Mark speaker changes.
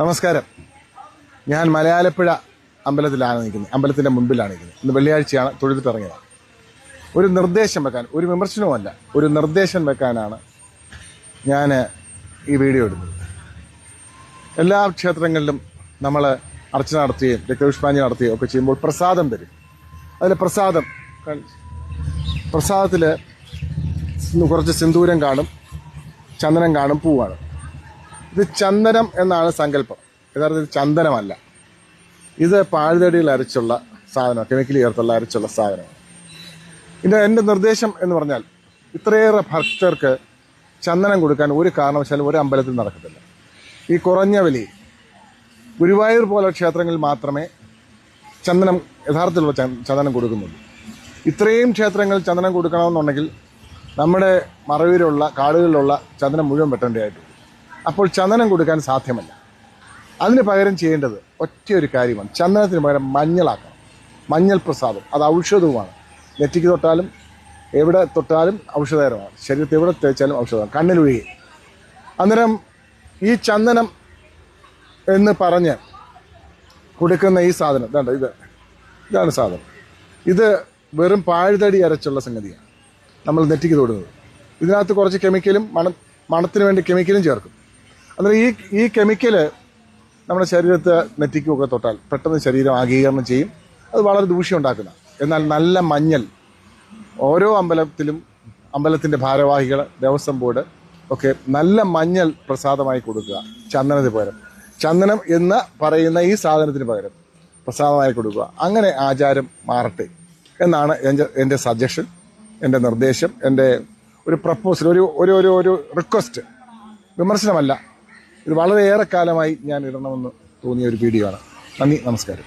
Speaker 1: നമസ്കാരം. ഞാൻ മലയാലപ്പുഴ അമ്പലത്തിലാണ് നിൽക്കുന്നത്. അമ്പലത്തിന്റെ മുൻപിലാണ് നിൽക്കുന്നത്. ഇന്ന് വെള്ളിയാഴ്ചയാണ് തൊഴുതിട്ടിറങ്ങിയത് ഒരു നിർദ്ദേശം വെക്കാൻ ഒരു വിമർശനവുമല്ല ഒരു നിർദ്ദേശം വെക്കാനാണ് ഞാൻ ഈ വീഡിയോ എടുക്കുന്നത് എല്ലാ ക്ഷേത്രങ്ങളിലും നമ്മൾ അർച്ചന നടത്തുകയും രക്തപുഷ്പാഞ്ജലി നടത്തുകയും ഒക്കെ ചെയ്യുമ്പോൾ പ്രസാദം തരും അതിൽ പ്രസാദം പ്രസാദത്തിൽ കുറച്ച് സിന്ദൂരം കാണും ചന്ദനം കാണും പൂവാണ്. ഇത് ചന്ദനം എന്നാണ് സങ്കല്പം. യഥാർത്ഥത്തിൽ ചന്ദനമല്ല. ഇത് പാഴ്തടിയിൽ അരച്ചുള്ള സാധനം കെമിക്കൽ ചേർത്തുള്ള അരച്ചുള്ള സാധനമാണ്. ഇതിന്റെ എന്റെ നിർദ്ദേശം എന്ന് പറഞ്ഞാൽ ഇത്രയേറെ ഭക്തർക്ക് ചന്ദനം കൊടുക്കാൻ ഒരു കാരണവശാലും ഒരു അമ്പലത്തിൽ നടക്കത്തില്ല. ഈ കുറഞ്ഞ വിലയിൽ ഗുരുവായൂർ പോലെ ക്ഷേത്രങ്ങളിൽ മാത്രമേ ചന്ദനം യഥാർത്ഥത്തിലുള്ള ചന്ദനം കൊടുക്കുന്നുള്ളൂ. ഇത്രയും ക്ഷേത്രങ്ങളിൽ ചന്ദനം കൊടുക്കണമെന്നുണ്ടെങ്കിൽ നമ്മുടെ മറവിലുള്ള കാടുകളിലുള്ള ചന്ദനം മുഴുവൻ വെട്ടേണ്ടതായിട്ടുണ്ട്. അപ്പോൾ ചന്ദനം കൊടുക്കാൻ സാധ്യമല്ല. അതിന് പകരം ചെയ്യേണ്ടത് ഒറ്റയൊരു കാര്യമാണ്. ചന്ദനത്തിന് പകരം മഞ്ഞളാക്കണം. മഞ്ഞൾ പ്രസാദം അത് ഔഷധവുമാണ്. നെറ്റിക്ക് തൊട്ടാലും എവിടെ തൊട്ടാലും ഔഷധകരമാണ്. ശരീരത്തിൽ എവിടെ തേച്ചാലും ഔഷധമാണ്. കണ്ണിലൊഴുകി. അന്നേരം ഈ ചന്ദനം എന്ന് പറഞ്ഞ് കൊടുക്കുന്ന ഈ സാധനം ഇതാണ്ട് ഇത്. ഇതാണ് സാധനം. ഇത് വെറും പാഴുതടി അരച്ചുള്ള സംഗതിയാണ്. നമ്മൾ നെറ്റിക്ക് തൊടുന്നത്. ഇതിനകത്ത് കുറച്ച് കെമിക്കലും മണ മണത്തിന് വേണ്ടി കെമിക്കലും ചേർക്കും. അന്നേരം ഈ ഈ കെമിക്കൽ നമ്മുടെ ശരീരത്തെ നെറ്റിക്കുമൊക്കെ തൊട്ടാൽ പെട്ടെന്ന് ശരീരം ആഗീകരണം ചെയ്യും. അത് വളരെ ദൂഷ്യം ഉണ്ടാക്കുന്ന. എന്നാൽ നല്ല മഞ്ഞൾ ഓരോ അമ്പലത്തിലും അമ്പലത്തിന്റെ ഭാരവാഹികൾ ദേവസ്വം ബോർഡ് ഒക്കെ നല്ല മഞ്ഞൾ പ്രസാദമായി കൊടുക്കുക. ചന്ദനത്തിന് പകരം. ചന്ദനം എന്ന് പറയുന്ന ഈ സാധനത്തിന് പകരം പ്രസാദമായി കൊടുക്കുക. അങ്ങനെ ആചാരം മാറട്ടെ എന്നാണ് എന്റെ എന്റെ സജഷൻ എന്റെ നിർദ്ദേശം എന്റെ ഒരു പ്രപ്പോസൽ ഒരു ഒരു ഒരു റിക്വസ്റ്റ് വിമർശനമല്ല. ഇത് വളരെയേറെ കാലമായി ഞാൻ ഇടണമെന്ന് തോന്നിയ ഒരു വീഡിയോ ആണ് നന്ദി നമസ്കാരം.